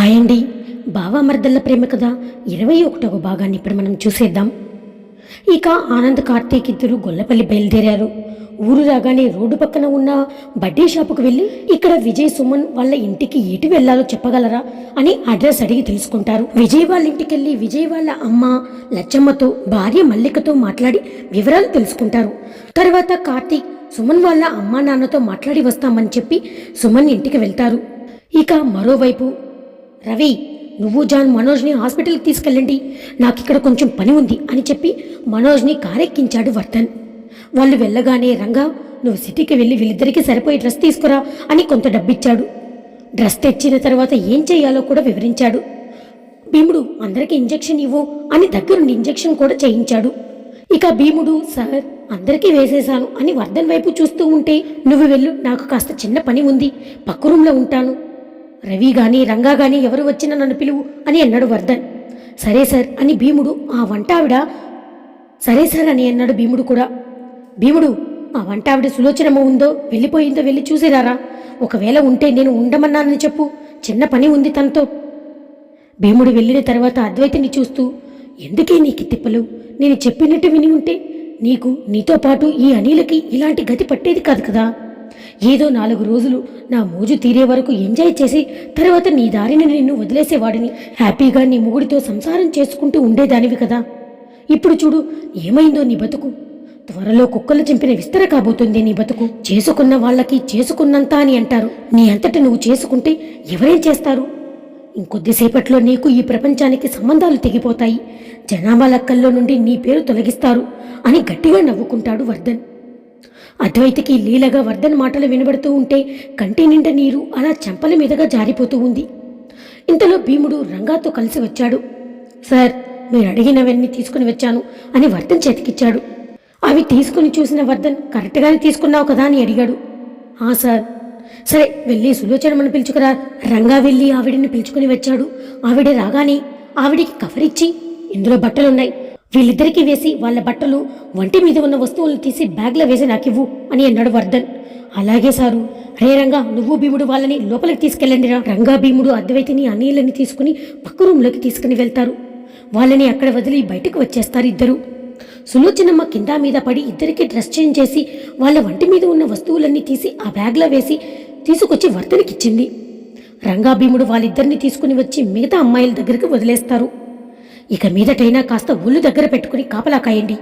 Hi అండి. బావా మర్దళ్ళ ప్రేమ కథ ఇరవై ఒకటవ భాగాన్ని ఇప్పుడు మనం చూసేద్దాం. ఇక ఆనంద్ కార్తీక్ ఇద్దరు గొల్లపల్లి బయలుదేరారు. ఊరు రాగానే రోడ్డు పక్కన ఉన్న బడ్డీ షాపుకు వెళ్ళి ఇక్కడ విజయ్ సుమన్ వాళ్ళ ఇంటికి ఎటు వెళ్ళాలో చెప్పగలరా అని అడ్రస్ అడిగి తెలుసుకుంటారు. విజయ్ వాళ్ళ ఇంటికి వెళ్ళి విజయ్ వాళ్ళ అమ్మ లచ్చమ్మతో భార్య మల్లికతో మాట్లాడి వివరాలు తెలుసుకుంటారు. తర్వాత కార్తీక్ సుమన్ వాళ్ళ అమ్మా నాన్నతో మాట్లాడి వస్తామని చెప్పి సుమన్ ఇంటికి వెళ్తారు. ఇక మరోవైపు రవి నువ్వు జాన్ మనోజ్ని హాస్పిటల్కి తీసుకెళ్ళండి. నాకు ఇక్కడ కొంచెం పని ఉంది అని చెప్పి మనోజ్ని కారెక్కించాడు వర్ధన్. వాళ్ళు వెళ్ళగానే రంగా నువ్వు సిటీకి వెళ్ళి వీళ్ళిద్దరికీ సరిపోయే డ్రెస్ తీసుకురా అని కొంత డబ్బిచ్చాడు. డ్రెస్ తెచ్చిన తర్వాత ఏం చేయాలో కూడా వివరించాడు. భీముడు అందరికీ ఇంజెక్షన్ ఇవ్వు అని దగ్గరుండి ఇంజెక్షన్ కూడా చేయించాడు. ఇక భీముడు సార్ అందరికీ వేసేశాను అని వర్ధన్ వైపు చూస్తూ ఉంటే నువ్వు వెళ్ళు నాకు కాస్త చిన్న పని ఉంది. పక్క రూమ్లో ఉంటాను. రవి గాని రంగా గాని ఎవరు వచ్చినా నన్ను పిలువు అని అన్నాడు వర్ధన్ సరే సార్ అని భీముడు ఆ వంట ఆవిడ సరే సార్ అని అన్నాడు భీముడు కూడా. భీముడు ఆ వంట ఆవిడ ఉందో వెళ్ళిపోయిందో వెళ్ళి చూసిరారా? ఒకవేళ ఉంటే నేను ఉండమన్నానని చెప్పు. చిన్న పని ఉంది తనతో. భీముడు వెళ్ళిన తర్వాత అద్వైతిని చూస్తూ ఎందుకే నీకు తిప్పలు? నేను చెప్పినట్టు విని ఉంటే నీకు నీతో పాటు ఈ అనిలకి ఇలాంటి గతి పట్టేది కాదు కదా? ఏదో నాలుగు రోజులు నా మోజు తీరే వరకు ఎంజాయ్ చేసి తర్వాత నీ దారిని నిన్ను వదిలేసేవాడిని. హ్యాపీగా నీ మొగుడితో సంసారం చేసుకుంటూ ఉండేదానివి కదా. ఇప్పుడు చూడు ఏమైందో నీ బతుకు. త్వరలో కుక్కలు చింపిన విస్తర కాబోతుంది నీ బతుకు. చేసుకున్న వాళ్ళకి చేసుకున్నంత అని అంటారు. నీ అంతట నువ్వు చేసుకుంటే ఎవరేం చేస్తారు? ఇంకొద్దిసేపట్లో నీకు ఈ ప్రపంచానికి సంబంధాలు తెగిపోతాయి. జనాభా లెక్కల్లో నుండి నీ పేరు తొలగిస్తారు అని గట్టిగా నవ్వుకుంటాడు వర్ధన్. అద్వైతకి లీలగా వర్ధన్ మాటలు వినబడుతూ ఉంటే కంటి నిండా నీరు అలా చెంపల మీదుగా జారిపోతూ ఉంది. ఇంతలో భీముడు రంగాతో కలిసి వచ్చాడు. సార్ మీరు అడిగినవన్నీ తీసుకుని వచ్చాను అని వర్ధన్ చేతికిచ్చాడు. అవి తీసుకుని చూసిన వర్ధన్ కరెక్ట్గానే తీసుకున్నావు కదా అని అడిగాడు. ఆ సార్. సరే వెళ్ళి సులోచనమని పిలుచుకురా. రంగా వెళ్ళి ఆవిడని పిలుచుకుని వచ్చాడు. ఆవిడ రాగానే ఆవిడికి కవర్ ఇచ్చి ఇందులో బట్టలున్నాయి. వీళ్ళిద్దరికీ వేసి వాళ్ళ బట్టలు వంటి మీద ఉన్న వస్తువులను తీసి బ్యాగ్లో వేసి నాకివ్వు అని అన్నాడు వర్ధన్ అలాగే సారు. రే రంగా నువ్వు భీముడు వాళ్ళని లోపలికి తీసుకెళ్ళండి రా. రంగా భీముడు అద్వైతిని అనిలని తీసుకుని పక్క రూమ్లోకి తీసుకుని వెళ్తారు. వాళ్ళని అక్కడ వదిలి బయటకు వచ్చేస్తారు ఇద్దరు. సులోచనమ్మ కింద మీద పడి ఇద్దరికి డ్రెస్ చేంజ్ చేసి వాళ్ళ వంటి మీద ఉన్న వస్తువులన్నీ తీసి ఆ బ్యాగ్లో వేసి తీసుకొచ్చి వర్ధనికిచ్చింది రంగా భీముడు వాళ్ళిద్దరిని తీసుకుని వచ్చి మిగతా అమ్మాయిల దగ్గరికి వదిలేస్తారు. ఇక మీదటైనా కాస్త ఒళ్ళు దగ్గర పెట్టుకుని కాపలా కాయండి.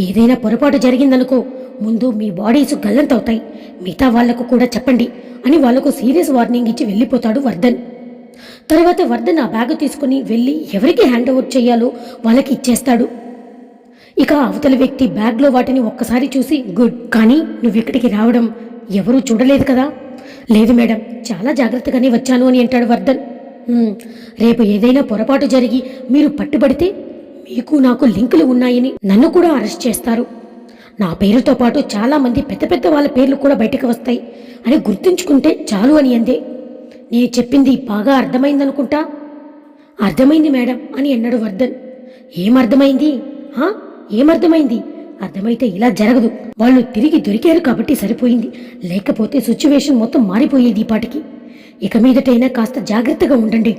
ఏదైనా పొరపాటు జరిగిందనుకో ముందు మీ బాడీస్ గల్లంతవుతాయి. మిగతా వాళ్ళకు కూడా చెప్పండి అని వాళ్ళకు సీరియస్ వార్నింగ్ ఇచ్చి వెళ్ళిపోతాడు వర్ధన్. తర్వాత వర్ధన్ ఆ బ్యాగ్ తీసుకుని వెళ్ళి ఎవరికి హ్యాండ్ ఓవర్ చేయాలో వాళ్ళకి ఇచ్చేస్తాడు. ఇక అవతలి వ్యక్తి బ్యాగ్లో వాటిని ఒక్కసారి చూసి గుడ్ కానీ నువ్వు ఇక్కడికి రావడం? ఎవరూ చూడలేదు కదా? లేదు మేడం చాలా జాగ్రత్తగానే వచ్చాను అని అంటాడు వర్ధన్. రేపు ఏదైనా పొరపాటు జరిగి మీరు పట్టుబడితే మీకు నాకు లింకులు ఉన్నాయని నన్ను కూడా అరెస్ట్ చేస్తారు. నా పేరుతో పాటు చాలామంది పెద్ద పెద్ద వాళ్ళ పేర్లు కూడా బయటకు వస్తాయి అని గుర్తుంచుకుంటే చాలు అని అందే. నేను చెప్పింది బాగా అర్థమైందనుకుంటా? అర్థమైంది మేడం అని అన్నాడు వర్ధన్. ఏమర్థమైంది? ఏమర్థమైంది? అర్థమైతే ఇలా జరగదు. వాళ్ళు తిరిగి దొరికారు కాబట్టి సరిపోయింది. లేకపోతే సిచ్యువేషన్ మొత్తం మారిపోయేది ఈ పాటికి. ఇక మీదటైనా కాస్త జాగ్రత్తగా ఉండండి.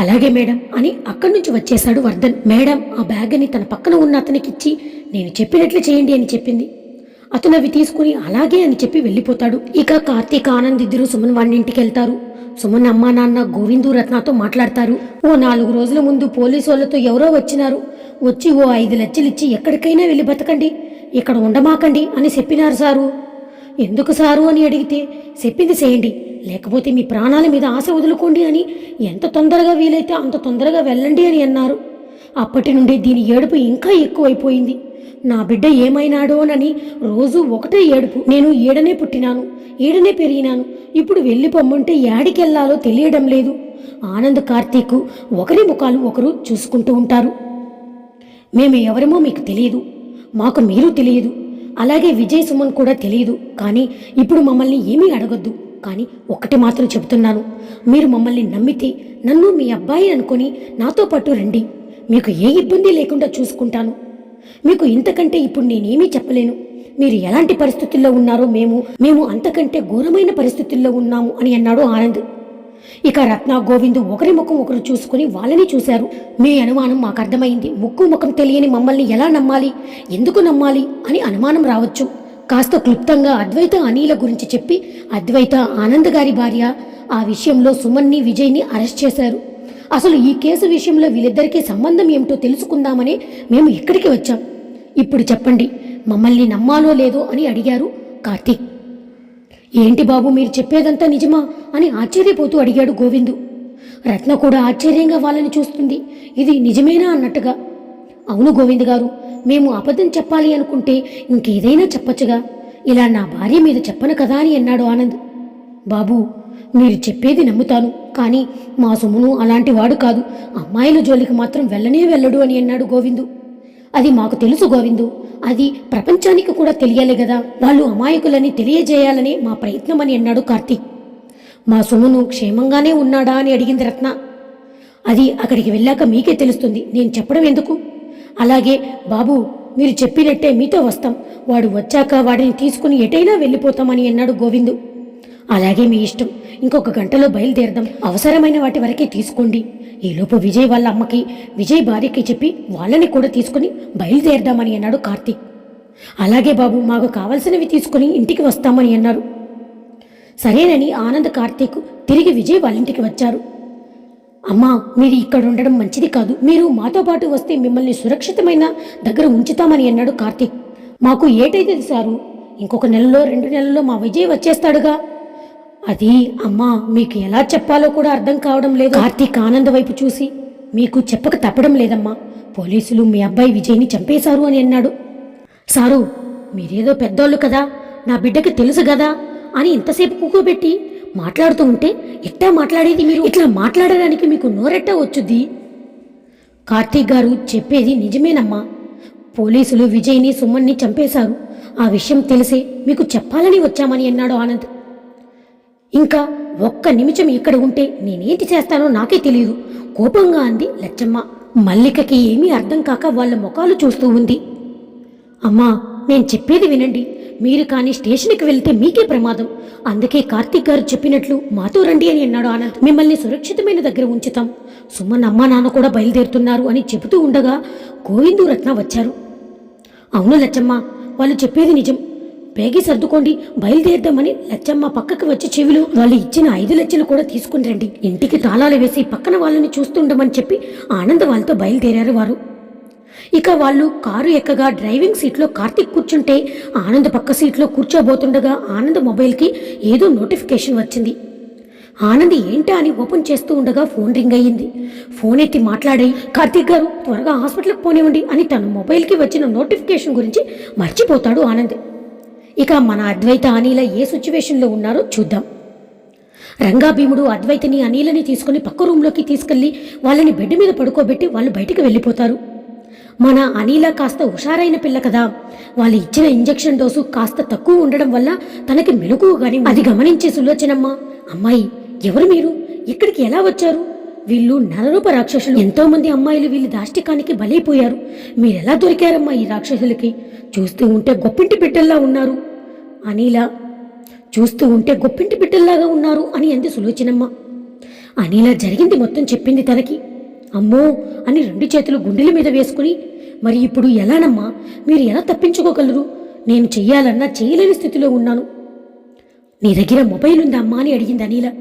అలాగే మేడం అని అక్కడి నుంచి వచ్చేశాడు వర్ధన్. మేడం ఆ బ్యాగ్ని తన పక్కన ఉన్న అతనికిచ్చి నేను చెప్పినట్లు చేయండి అని చెప్పింది. అతను అవి తీసుకుని అలాగే అని చెప్పి వెళ్ళిపోతాడు. ఇక కార్తీక్ ఆనంద్ ఇద్దరు సుమన్ వాళ్ళ ఇంటికి వెళ్తారు. సుమన్ అమ్మా నాన్న గోవిందు రత్నతో మాట్లాడతారు. ఓ నాలుగు రోజుల ముందు పోలీసు వాళ్ళతో ఎవరో వచ్చినారు. వచ్చి ఓ ఐదు లక్షలు ఇచ్చి ఎక్కడికైనా వెళ్ళి బతకండి. ఇక్కడ ఉండమాకండి అని చెప్పినారు సారు. ఎందుకు సారు అని అడిగితే చెప్పింది చేయండి. లేకపోతే మీ ప్రాణాల మీద ఆశ వదులుకోండి అని ఎంత తొందరగా వీలైతే అంత తొందరగా వెళ్ళండి అని అన్నారు. అప్పటి నుండి దీని ఏడుపు ఇంకా ఎక్కువైపోయింది. నా బిడ్డ ఏమైనాడోనని రోజు ఒకటే ఏడుపు. నేను ఈడనే పుట్టినాను ఈడనే పెరిగినాను. ఇప్పుడు వెళ్ళి పొమ్మంటే యాడికెళ్ళాలో తెలియడం లేదు. ఆనంద్ కార్తీక్ ఒకరి ముఖాలు ఒకరు చూసుకుంటూ ఉంటారు. మేము ఎవరేమో మీకు తెలియదు. మాకు మీరు తెలియదు. అలాగే విజయ్ సుమన్ కూడా తెలియదు. కానీ ఇప్పుడు మమ్మల్ని ఏమీ అడగొద్దు. కానీ ఒక్కటి మాత్రం చెబుతున్నాను. మీరు మమ్మల్ని నమ్మితే నన్ను మీ అబ్బాయి అనుకొని నాతో పాటు రండి. మీకు ఏ ఇబ్బంది లేకుండా చూసుకుంటాను. మీకు ఇంతకంటే ఇప్పుడు నేనేమీ చెప్పలేను. మీరు ఎలాంటి పరిస్థితుల్లో ఉన్నారో మేము మేము అంతకంటే ఘోరమైన పరిస్థితుల్లో ఉన్నాము అని అన్నాడు ఆనంద్. ఇక రత్న గోవిందు ఒకరి ముఖం ఒకరు చూసుకుని వాళ్ళని చూశారు. మీ అనుమానం మాకు అర్థమైంది. ముక్కు ముఖం తెలియని మమ్మల్ని ఎలా నమ్మాలి? ఎందుకు నమ్మాలి? అని అనుమానం రావచ్చు. కాస్త క్లుప్తంగా అద్వైత అనిల గురించి చెప్పి అద్వైత ఆనంద్ గారి భార్య ఆ విషయంలో సుమన్ని విజయ్ని అరెస్ట్ చేశారు. అసలు ఈ కేసు విషయంలో వీళ్ళిద్దరికీ సంబంధం ఏమిటో తెలుసుకుందామని మేము ఇక్కడికి వచ్చాం. ఇప్పుడు చెప్పండి మమ్మల్ని నమ్మాలో లేదో అని అడిగారు కార్తీక్. ఏంటి బాబు మీరు చెప్పేదంతా నిజమా అని ఆశ్చర్యపోతూ అడిగాడు గోవిందు. రత్న కూడా ఆశ్చర్యంగా వాళ్ళని చూస్తుంది. ఇది నిజమేనా అన్నట్టుగా. అవును గోవింద్ గారు మేము అబద్ధం చెప్పాలి అనుకుంటే ఇంకేదైనా చెప్పచ్చుగా. ఇలా నా భార్య మీద చెప్పను కదా అని అన్నాడు ఆనంద్. బాబు మీరు చెప్పేది నమ్ముతాను కానీ మా సొమ్మును అలాంటి వాడు కాదు. అమ్మాయిల జోలికి మాత్రం వెళ్ళనే వెళ్ళడు అని అన్నాడు గోవిందు. అది మాకు తెలుసు గోవిందు. అది ప్రపంచానికి కూడా తెలియాలి కదా వాళ్ళు అమాయకులని తెలియజేయాలని మా ప్రయత్నం అని అన్నాడు కార్తీక్. మా సుమను క్షేమంగానే ఉన్నాడా అని అడిగింది రత్న. అది అక్కడికి వెళ్ళాక మీకే తెలుస్తుంది. నేను చెప్పడం ఎందుకు? అలాగే బాబు మీరు చెప్పినట్టే మీతో వస్తాం. వాడు వచ్చాక వాడిని తీసుకుని ఎటైనా వెళ్ళిపోతామని అన్నాడు గోవిందు. అలాగే మీ ఇష్టం. ఇంకొక గంటలో బయలుదేరదాం. అవసరమైన వాటి వరకే తీసుకోండి. ఈలోపు విజయ్ వాళ్ళ అమ్మకి విజయ్ భార్యకి చెప్పి వాళ్ళని కూడా తీసుకుని బయలుదేరదామని అన్నాడు కార్తీక్. అలాగే బాబు మాకు కావలసినవి తీసుకుని ఇంటికి వస్తామని అన్నారు. సరేనని ఆనంద్ కార్తీక్ తిరిగి విజయ్ వాళ్ళ ఇంటికి వచ్చారు. అమ్మా మీరు ఇక్కడ ఉండడం మంచిది కాదు. మీరు మాతో పాటు వస్తే మిమ్మల్ని సురక్షితమైన దగ్గర ఉంచుతామని అన్నాడు కార్తీక్. మాకు ఏటైతే సారు? ఇంకొక నెలలో రెండు నెలల్లో మా విజయ్ వచ్చేస్తాడుగా? అది అమ్మా మీకు ఎలా చెప్పాలో కూడా అర్థం కావడం లేదు. కార్తీక్ ఆనంద్ వైపు చూసి మీకు చెప్పక తప్పడం లేదమ్మా. పోలీసులు మీ అబ్బాయి విజయ్ని చంపేశారు అని అన్నాడు. సారు మీరేదో పెద్దోళ్ళు కదా నా బిడ్డకి తెలుసు కదా అని ఇంతసేపు కూకోబెట్టి మాట్లాడుతూ ఉంటే ఎట్టా మాట్లాడేది మీరు? ఇట్లా మాట్లాడడానికి మీకు నోరెట్టా వచ్చుద్ది? కార్తీక్ గారు చెప్పేది నిజమేనమ్మా. పోలీసులు విజయ్ని సుమన్ని చంపేశారు. ఆ విషయం తెలిసే మీకు చెప్పాలని వచ్చామని అన్నాడు ఆనంద్. ఇంకా ఒక్క నిమిషం ఇక్కడ ఉంటే నేనేంటి చేస్తానో నాకే తెలియదు. కోపంగా అంది లచ్చమ్మ. మల్లికకి ఏమీ అర్థం కాక వాళ్ళ ముఖాలు చూస్తూ ఉంది. అమ్మా నేను చెప్పేది వినండి. మీరు కానీ స్టేషన్కి వెళ్తే మీకే ప్రమాదం. అందుకే కార్తీక్ గారు చెప్పినట్లు మాతో రండి అని అన్నాడు ఆనంద్. మిమ్మల్ని సురక్షితమైన దగ్గర ఉంచుతాం. సుమన్ అమ్మా నాన్న కూడా బయలుదేరుతున్నారు అని చెబుతూ ఉండగా గోవిందు రత్న వచ్చారు. అవును లచ్చమ్మ వాళ్ళు చెప్పేది నిజం. పేగి సర్దుకోండి బయలుదేరదామని లచ్చమ్మ పక్కకి వచ్చి చెవిలో వాళ్ళు ఇచ్చిన ఐదు లక్షలు కూడా తీసుకుని రండి. ఇంటికి తాళాలు వేసి పక్కన వాళ్ళని చూస్తుండమని చెప్పి ఆనంద వాళ్ళతో బయలుదేరారు వారు. ఇక వాళ్ళు కారు ఎక్కగా డ్రైవింగ్ సీట్లో కార్తీక్ కూర్చుంటే ఆనంద్ పక్క సీట్లో కూర్చోబోతుండగా ఆనంద్ మొబైల్కి ఏదో నోటిఫికేషన్ వచ్చింది. ఆనంద్ ఏంటా అని ఓపెన్ చేస్తూ ఉండగా ఫోన్ రింగ్ అయ్యింది. ఫోన్ ఎత్తి మాట్లాడి కార్తీక్ గారు త్వరగా హాస్పిటల్కి పోనివ్వండి అని తన మొబైల్కి వచ్చిన నోటిఫికేషన్ గురించి మర్చిపోతాడు ఆనంద్. ఇక మన అద్వైత అనిల ఏ సిచ్యువేషన్లో ఉన్నారో చూద్దాం. రంగాభీముడు అద్వైతని అనిలని తీసుకుని పక్క రూమ్లోకి తీసుకెళ్ళి వాళ్ళని బెడ్ మీద పడుకోబెట్టి వాళ్ళు బయటికి వెళ్ళిపోతారు. మన అనిల కాస్త హుషారైన పిల్ల కదా. వాళ్ళు ఇచ్చిన ఇంజెక్షన్ డోసు కాస్త తక్కువ ఉండడం వల్ల తనకి మెలకువ గాని అది గమనించే సులోచనమ్మ అమ్మాయి ఎవరు మీరు? ఇక్కడికి ఎలా వచ్చారు? వీళ్ళు నరరూప రాక్షసులు. ఎంతోమంది అమ్మాయిలు వీళ్ళు దాష్టికానికి బలైపోయారు. మీరెలా దొరికారమ్మా ఈ రాక్షసులకి? చూస్తూ ఉంటే గొప్పింటి బిడ్డల్లా ఉన్నారు. అనిల చూస్తూ ఉంటే గొప్పింటి బిడ్డల్లాగా ఉన్నారు అని అంది సులోచనమ్మ. అనిలా జరిగింది మొత్తం చెప్పింది తనకి. అమ్మో అని రెండు చేతులు గుండెల మీద వేసుకుని మరి ఇప్పుడు ఎలానమ్మా మీరు ఎలా తప్పించుకోగలరు? నేను చెయ్యాలన్నా చేయలేని స్థితిలో ఉన్నాను. నీ దగ్గర మొబైల్ ఉందా అమ్మా అని అడిగింది అనిల.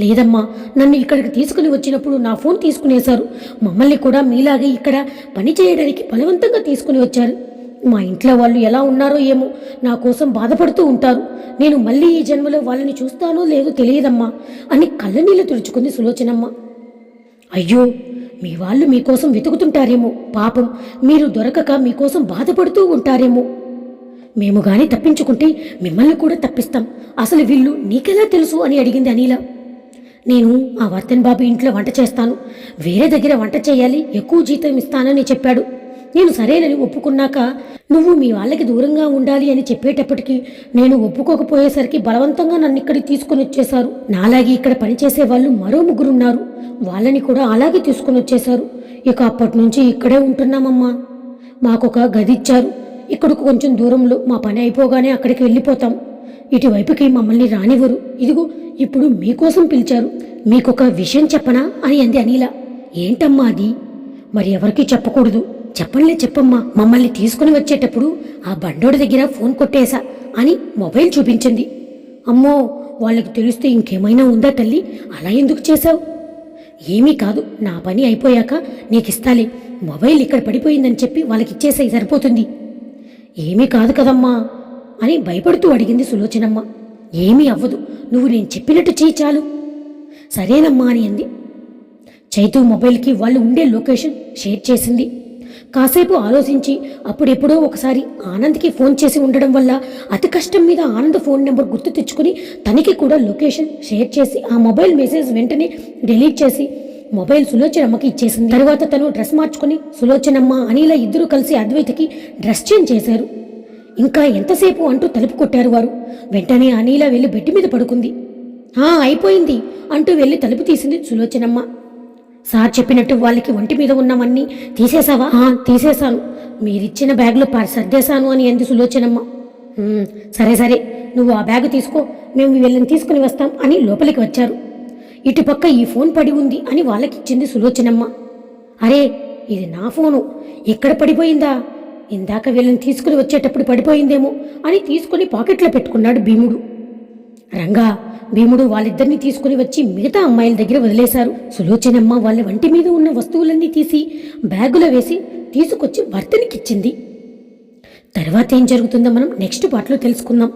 లేదమ్మా నన్ను ఇక్కడికి తీసుకుని వచ్చినప్పుడు నా ఫోన్ తీసుకునేశారు. మమ్మల్ని కూడా మీలాగే ఇక్కడ పని చేయడానికి బలవంతంగా తీసుకుని వచ్చారు. మా ఇంట్లో వాళ్ళు ఎలా ఉన్నారో ఏమో నా కోసం బాధపడుతూ ఉంటారు. నేను మళ్ళీ ఈ జన్మలో వాళ్ళని చూస్తానో లేదో తెలియదమ్మా. అని కళ్ళనీళ్ళు తుడుచుకుంది సులోచనమ్మ. అయ్యో మీ వాళ్ళు మీకోసం వెతుకుతుంటారేమో. పాపం మీరు దొరకక మీకోసం బాధపడుతూ ఉంటారేమో. మేము గాని తప్పించుకుంటే మిమ్మల్ని కూడా తప్పిస్తాం. అసలు వీళ్ళు నీకెలా తెలుసు అని అడిగింది అనిల. నేను ఆ వర్ధన్ బాబు ఇంట్లో వంట చేస్తాను. వేరే దగ్గర వంట చేయాలి ఎక్కువ జీతం ఇస్తానని చెప్పాడు. నేను సరేనని ఒప్పుకున్నాక నువ్వు మీ వాళ్ళకి దూరంగా ఉండాలి అని చెప్పేటప్పటికి నేను ఒప్పుకోకపోయేసరికి బలవంతంగా నన్ను ఇక్కడికి తీసుకుని వచ్చేశారు. నాలాగే ఇక్కడ పనిచేసే వాళ్ళు మరో ముగ్గురున్నారు. వాళ్ళని కూడా అలాగే తీసుకుని వచ్చేశారు. ఇక అప్పటి నుంచి ఇక్కడే ఉంటున్నామమ్మా. మాకొక గది ఇచ్చారు. ఇక్కడకు కొంచెం దూరంలో మా పని అయిపోగానే అక్కడికి వెళ్ళిపోతాం. ఇటువైపుకి మమ్మల్ని రానివ్వరు. ఇదిగో ఇప్పుడు మీకోసం పిలిచారు. మీకొక విషయం చెప్పనా? అని అంది అనిల. ఏంటమ్మా అది? మరి ఎవరికీ చెప్పకూడదు. చెప్పండి చెప్పమ్మా మమ్మల్ని తీసుకుని వచ్చేటప్పుడు ఆ బండోడి దగ్గర ఫోన్ కొట్టేశా అని మొబైల్ చూపించింది. అమ్మో వాళ్ళకి తెలిస్తే ఇంకేమైనా ఉందా తల్లి? అలా ఎందుకు చేశావు? ఏమీ కాదు నా పని అయిపోయాక నీకు ఇస్తాలే మొబైల్ ఇక్కడ పడిపోయిందని చెప్పి వాళ్ళకి ఇచ్చేసాయి సరిపోతుంది. ఏమీ కాదు కదమ్మా అని భయపడుతూ అడిగింది సులోచనమ్మ. ఏమీ అవ్వదు నువ్వు నేను చెప్పినట్టు చేయి చాలు. సరేనమ్మా అని అంది. చైతు మొబైల్కి వాళ్ళు ఉండే లొకేషన్ షేర్ చేసింది. కాసేపు ఆలోచించి అప్పుడెప్పుడో ఒకసారి ఆనంద్కి ఫోన్ చేసి ఉండడం వల్ల అతి కష్టం మీద ఆనంద్ ఫోన్ నెంబర్ గుర్తు తెచ్చుకుని తనకి కూడా లొకేషన్ షేర్ చేసి ఆ మొబైల్ మెసేజ్ వెంటనే డిలీట్ చేసి మొబైల్ సులోచనమ్మకి ఇచ్చేసింది. తర్వాత తను డ్రెస్ మార్చుకుని సులోచనమ్మ అనిల ఇద్దరు కలిసి అద్వైతకి డ్రెస్ చేంజ్ చేశారు. ఇంకా ఎంతసేపు అంటూ తలుపు కొట్టారు వారు. వెంటనే అనిల వెళ్ళి బెట్టి మీద పడుకుంది. ఆ అయిపోయింది అంటూ వెళ్ళి తలుపు తీసింది సులోచనమ్మ. సార్ చెప్పినట్టు వాళ్ళకి ఒంటి మీద ఉన్నవన్నీ తీసేసావా "ఆ, తీసేశాను. మీరిచ్చిన బ్యాగ్లో పర్ సర్దేశాను అని అంది సులోచనమ్మ? సరే సరే. నువ్వు ఆ బ్యాగ్ తీసుకో. మేము వీళ్ళని తీసుకుని వస్తాం అని లోపలికి వచ్చారు. ఇటుపక్క ఈ ఫోన్ పడి ఉంది అని వాళ్ళకిచ్చింది సులోచనమ్మ. అరే ఇది నా ఫోను. ఎక్కడ పడిపోయిందా? ఇందాక వీళ్ళని తీసుకుని వచ్చేటప్పుడు పడిపోయిందేమో అని తీసుకుని పాకెట్లో పెట్టుకున్నాడు భీముడు. రంగా భీముడు వాళ్ళిద్దరిని తీసుకుని వచ్చి మిగతా అమ్మాయిల దగ్గర వదిలేశారు. సులోచనమ్మ వాళ్ళ వంటి మీద ఉన్న వస్తువులన్నీ తీసి బ్యాగులో వేసి తీసుకొచ్చి వర్తనికిచ్చింది. తర్వాత ఏం జరుగుతుందో మనం నెక్స్ట్ పార్ట్లో తెలుసుకుందాం.